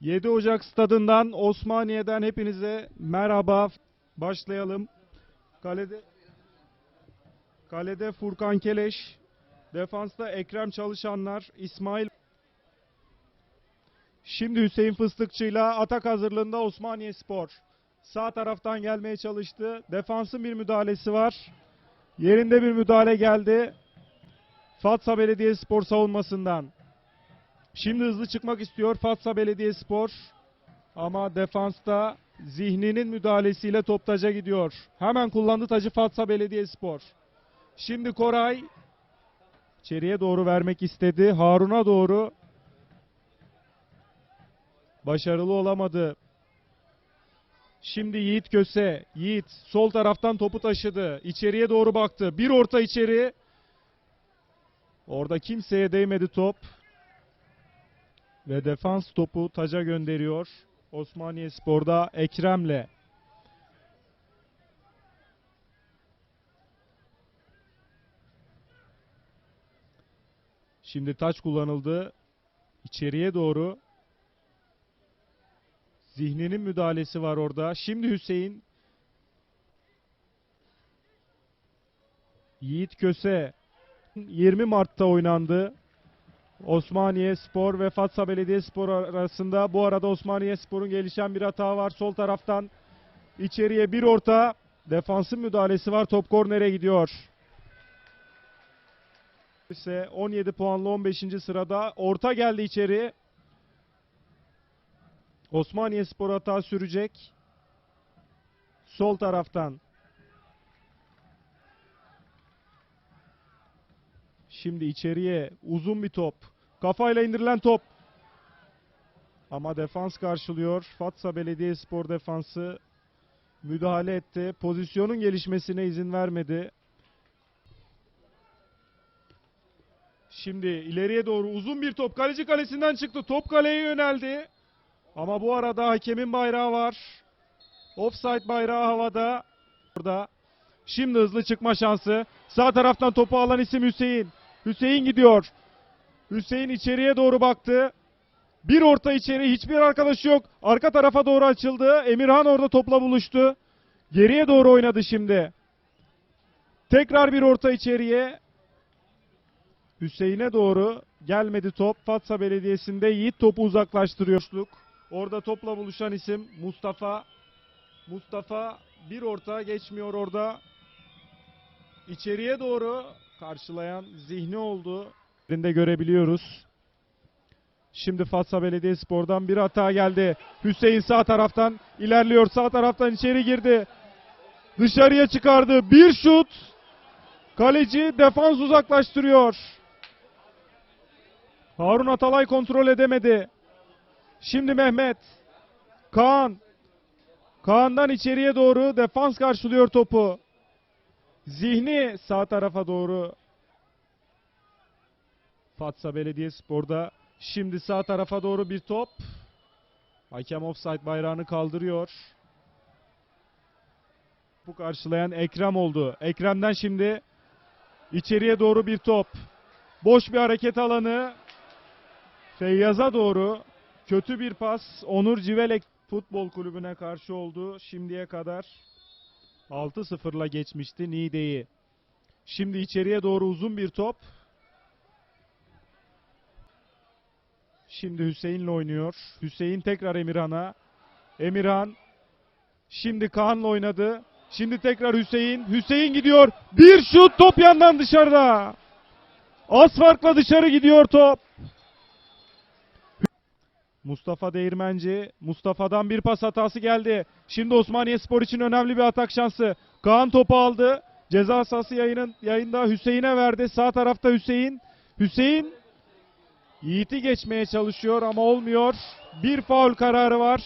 7 Ocak stadından Osmaniye'den hepinize merhaba. Başlayalım. Kalede Kalede Furkan Keleş, defansta Ekrem Çalışanlar, İsmail Şimdi Hüseyin Fıstıkçı'yla atak hazırlığında Osmaniye Spor. Sağ taraftan gelmeye çalıştı. Defansın bir müdahalesi var. Yerinde bir müdahale geldi. Fatsa Belediyespor savunmasından. Şimdi hızlı çıkmak istiyor Fatsa Belediyespor. Ama defansta zihninin müdahalesiyle top taca gidiyor. Hemen kullandı tacı Fatsa Belediyespor. Şimdi Koray içeriye doğru vermek istedi. Harun'a doğru başarılı olamadı. Şimdi Yiğit Köse. Yiğit sol taraftan topu taşıdı. İçeriye doğru baktı. Bir orta içeri. Orada kimseye değmedi top. Ve defans topu taca gönderiyor. Osmaniye Spor'da Ekrem'le. Şimdi taç kullanıldı. İçeriye doğru. Zihninin müdahalesi var orada. Şimdi Hüseyin. Yiğit Köse. 20 Mart'ta oynandı. Osmaniye Spor ve Fatsa Belediyespor arasında. Bu arada Osmaniye Spor'un gelişen bir hata var. Sol taraftan içeriye bir orta. Defansın müdahalesi var. Top kornere gidiyor. ise 17 puanlı 15. sırada. Orta geldi içeri. Osmaniye Spor hata sürecek. Sol taraftan. Şimdi içeriye uzun bir top. Kafayla indirilen top. Ama defans karşılıyor. Fatsa Belediyespor defansı müdahale etti. Pozisyonun gelişmesine izin vermedi. Şimdi ileriye doğru uzun bir top. Kaleci kalesinden çıktı. Top kaleye yöneldi. Ama bu arada hakemin bayrağı var. Offside bayrağı havada. Burada. Şimdi hızlı çıkma şansı. Sağ taraftan topu alan isim Hüseyin. Hüseyin gidiyor. Hüseyin içeriye doğru baktı. Bir orta içeri hiçbir arkadaşı yok. Arka tarafa doğru açıldı. Emirhan orada topla buluştu. Geriye doğru oynadı şimdi. Tekrar bir orta içeriye. Hüseyin'e doğru gelmedi top. Fatsa Belediyesi'nde Yiğit topu uzaklaştırıyor. Orada topla buluşan isim Mustafa. Mustafa bir orta geçmiyor orada. İçeriye doğru karşılayan zihni oldu. Yerinde görebiliyoruz. Şimdi Fatsa Belediyespor'dan bir hata geldi. Hüseyin sağ taraftan ilerliyor. Sağ taraftan içeri girdi. Dışarıya çıkardı. Bir şut. Kaleci defans uzaklaştırıyor. Harun Atalay kontrol edemedi. Şimdi Mehmet. Kaan. Kaan'dan içeriye doğru defans karşılıyor topu. Zihni sağ tarafa doğru. Fatsa Belediyespor'da şimdi sağ tarafa doğru bir top. Hakem offside bayrağını kaldırıyor. Bu karşılayan Ekrem oldu. Ekrem'den şimdi içeriye doğru bir top. Boş bir hareket alanı. Feyyaz'a doğru kötü bir pas. Onur Civelek futbol kulübüne karşı oldu şimdiye kadar. 6-0'la geçmişti Niğde'yi. Şimdi içeriye doğru uzun bir top. Şimdi Hüseyin'le oynuyor. Hüseyin tekrar Emirhan'a. Emirhan şimdi Kaan'la oynadı. Şimdi tekrar Hüseyin. Hüseyin gidiyor. Bir şut top yandan dışarıda. Az farkla dışarı gidiyor top. Mustafa Değirmenci. Mustafa'dan bir pas hatası geldi. Şimdi Osmaniye Spor için önemli bir atak şansı. Kaan topu aldı. Ceza sahası yayının, yayında Hüseyin'e verdi. Sağ tarafta Hüseyin. Hüseyin Yiğit'i geçmeye çalışıyor ama olmuyor. Bir faul kararı var.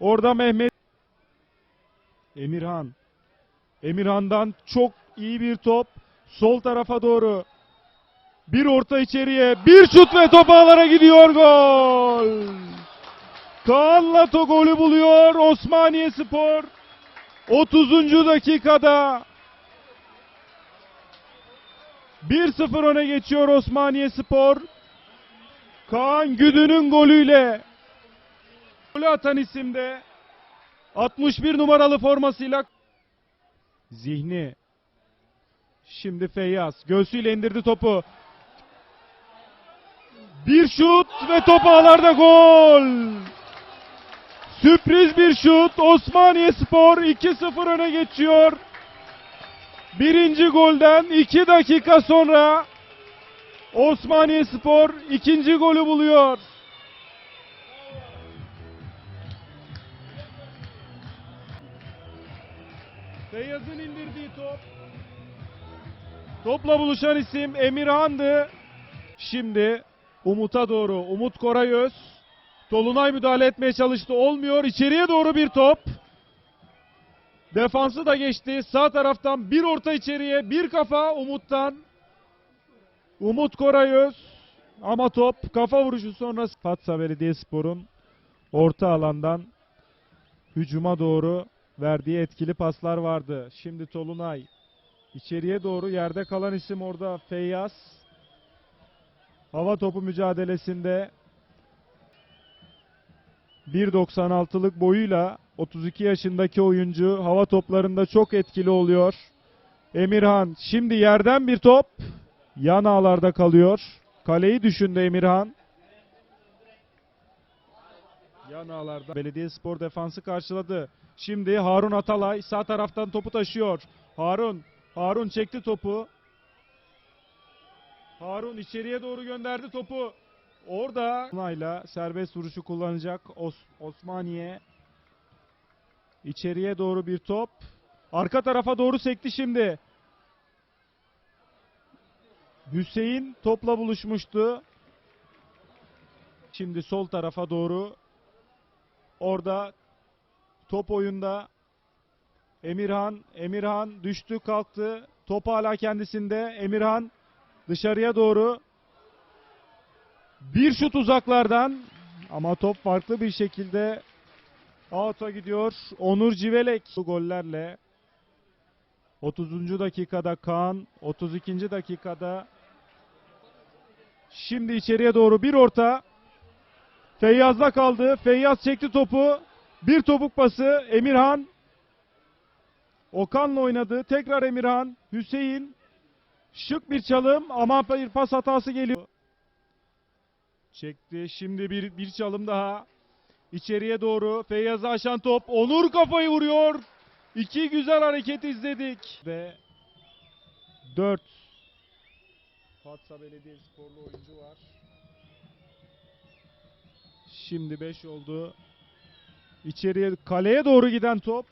Orada Mehmet Emirhan. Emirhan'dan çok iyi bir top. Sol tarafa doğru. Bir orta içeriye. Bir şut ve top ağlara gidiyor. Gol. Kaan Lato golü buluyor. Osmaniye Spor. 30. dakikada 1-0 öne geçiyor Osmaniye Spor. Kaan Güdü'nün golüyle Golü atan isim de 61 numaralı formasıyla Zihni. Şimdi Feyyaz göğsüyle indirdi topu. Bir şut ve top ağlarda gol. Sürpriz bir şut. Osmaniye Spor 2-0 öne geçiyor. Birinci golden 2 dakika sonra Osmaniye Spor ikinci golü buluyor. Feyyaz'ın indirdiği top. Topla buluşan isim Emirhan'dı. Şimdi Umut'a doğru. Umut Korayöz. Tolunay müdahale etmeye çalıştı. Olmuyor. İçeriye doğru bir top. Defansı da geçti. Sağ taraftan bir orta içeriye. Bir kafa Umut'tan. Umut Korayöz. Ama top kafa vuruşu sonrası Fatsa Belediyespor'un orta alandan hücuma doğru verdiği etkili paslar vardı. Şimdi Tolunay içeriye doğru yerde kalan isim orada Feyyaz. Hava topu mücadelesinde 1.96'lık boyuyla 32 yaşındaki oyuncu hava toplarında çok etkili oluyor. Emirhan şimdi yerden bir top yan ağlarda kalıyor. Kaleyi düşündü Emirhan. Yan ağlarda Belediyespor defansı karşıladı. Şimdi Harun Atalay sağ taraftan topu taşıyor. Harun, Harun çekti topu. Harun içeriye doğru gönderdi topu. Orada Tunay'la serbest vuruşu kullanacak Os- Osmaniye. İçeriye doğru bir top. Arka tarafa doğru sekti şimdi. Hüseyin topla buluşmuştu. Şimdi sol tarafa doğru. Orada top oyunda. Emirhan, Emirhan düştü kalktı. Top hala kendisinde. Emirhan dışarıya doğru. Bir şut uzaklardan ama top farklı bir şekilde out'a gidiyor. Onur Civelek bu gollerle 30. dakikada Kaan, 32. dakikada şimdi içeriye doğru bir orta. Feyyaz'da kaldı. Feyyaz çekti topu. Bir topuk pası. Emirhan. Okan'la oynadı. Tekrar Emirhan. Hüseyin. Şık bir çalım ama bir pas hatası geliyor. Çekti. Şimdi bir, bir çalım daha. İçeriye doğru. Feyyaz'ı aşan top. Onur kafayı vuruyor. İki güzel hareket izledik. Ve 4 Fatsa Belediyesporlu oyuncu var. Şimdi 5 oldu. İçeriye kaleye doğru giden top.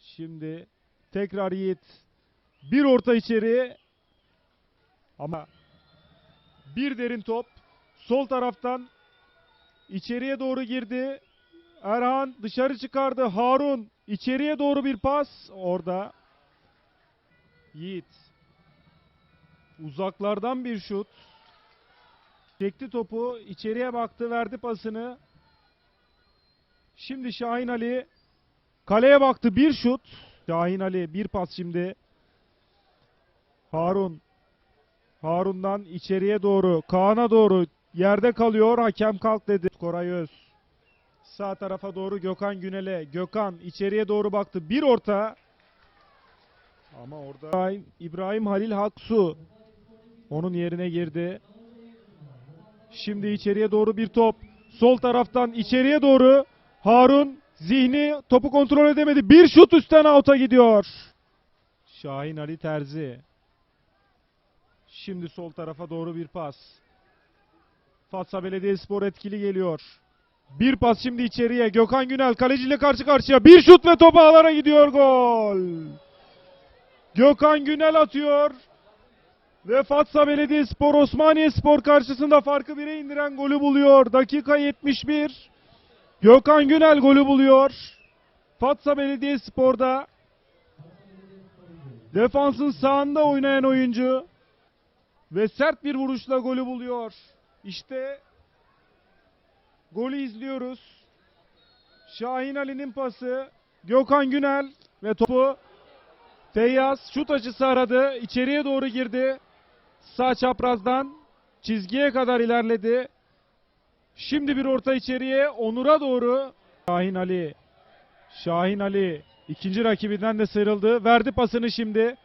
Şimdi tekrar Yiğit. Bir orta içeri. Ama bir derin top. Sol taraftan içeriye doğru girdi. Erhan dışarı çıkardı. Harun içeriye doğru bir pas. Orada Yiğit. Uzaklardan bir şut. Çekti topu. içeriye baktı. Verdi pasını. Şimdi Şahin Ali kaleye baktı. Bir şut. Şahin Ali bir pas şimdi. Harun. Harun'dan içeriye doğru. Kaan'a doğru. Yerde kalıyor. Hakem kalk dedi. Koray Öz. Sağ tarafa doğru Gökhan Günel'e. Gökhan içeriye doğru baktı. Bir orta. Ama orada İbrahim, İbrahim Halil Haksu onun yerine girdi. Şimdi içeriye doğru bir top. Sol taraftan içeriye doğru Harun zihni topu kontrol edemedi. Bir şut üstten out'a gidiyor. Şahin Ali Terzi. Şimdi sol tarafa doğru bir pas. Fatsa Belediyespor etkili geliyor. Bir pas şimdi içeriye. Gökhan Günel kaleciyle karşı karşıya. Bir şut ve top ağlara gidiyor. Gol. Gökhan Günel atıyor. Ve Fatsa Belediyespor Osmaniye Spor karşısında farkı bire indiren golü buluyor. Dakika 71. Gökhan Günel golü buluyor. Fatsa Belediyespor'da defansın sağında oynayan oyuncu ve sert bir vuruşla golü buluyor. İşte golü izliyoruz. Şahin Ali'nin pası, Gökhan Günel ve topu Feyyaz şut açısı aradı. İçeriye doğru girdi. Sağ çaprazdan çizgiye kadar ilerledi. Şimdi bir orta içeriye Onur'a doğru. Şahin Ali. Şahin Ali ikinci rakibinden de sıyrıldı. Verdi pasını şimdi.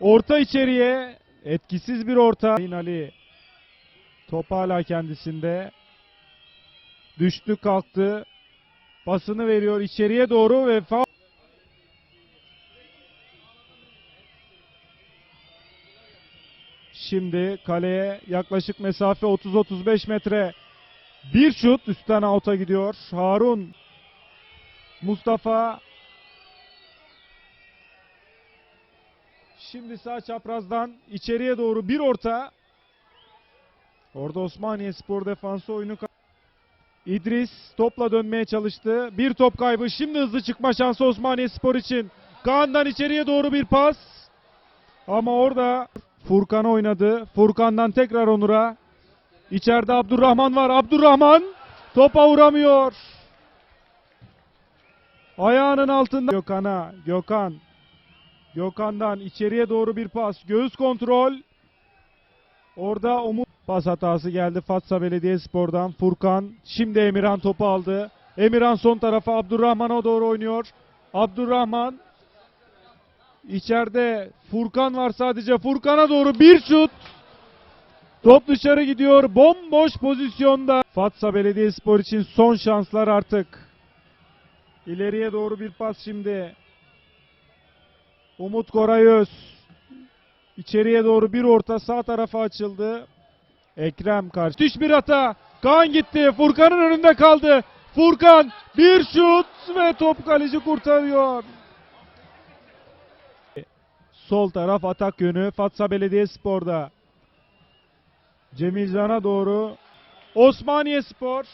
Orta içeriye etkisiz bir orta. Şahin Ali top hala kendisinde. Düştü kalktı. Pasını veriyor içeriye doğru ve fa Şimdi kaleye yaklaşık mesafe 30-35 metre. Bir şut üstten out'a gidiyor. Harun Mustafa Şimdi sağ çaprazdan içeriye doğru bir orta. Orada Osmaniye Spor defansı oyunu İdris topla dönmeye çalıştı. Bir top kaybı. Şimdi hızlı çıkma şansı Osmaniye Spor için. Kaan'dan içeriye doğru bir pas. Ama orada Furkan oynadı. Furkan'dan tekrar Onur'a. İçeride Abdurrahman var. Abdurrahman topa vuramıyor. Ayağının altında Gökhan'a. Gökhan. Gökhan'dan içeriye doğru bir pas. Göğüs kontrol. Orada Umut pas hatası geldi Fatsa Belediyespor'dan. Furkan. Şimdi Emirhan topu aldı. Emirhan son tarafa Abdurrahman'a doğru oynuyor. Abdurrahman İçeride Furkan var sadece. Furkan'a doğru bir şut. Top dışarı gidiyor. Bomboş pozisyonda. Fatsa Belediyespor için son şanslar artık. İleriye doğru bir pas şimdi. Umut Korayöz. İçeriye doğru bir orta sağ tarafa açıldı. Ekrem karşı. Düş bir hata. Kaan gitti. Furkan'ın önünde kaldı. Furkan bir şut ve top kaleci kurtarıyor. Sol taraf atak yönü Fatsa Belediyespor'da. Cemil Can'a doğru. Osmaniye Spor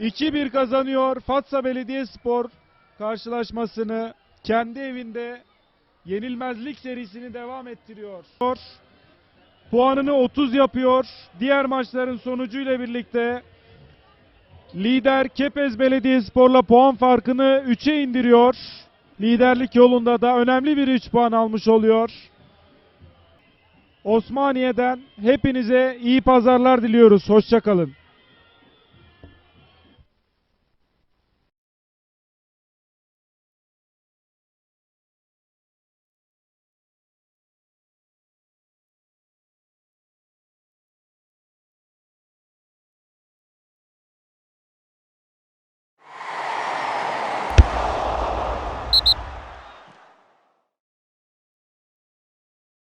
2-1 kazanıyor. Fatsa Belediyespor karşılaşmasını kendi evinde yenilmezlik serisini devam ettiriyor. Puanını 30 yapıyor. Diğer maçların sonucuyla birlikte lider Kepez Belediyespor'la puan farkını 3'e indiriyor. Liderlik yolunda da önemli bir 3 puan almış oluyor. Osmaniye'den hepinize iyi pazarlar diliyoruz. Hoşçakalın.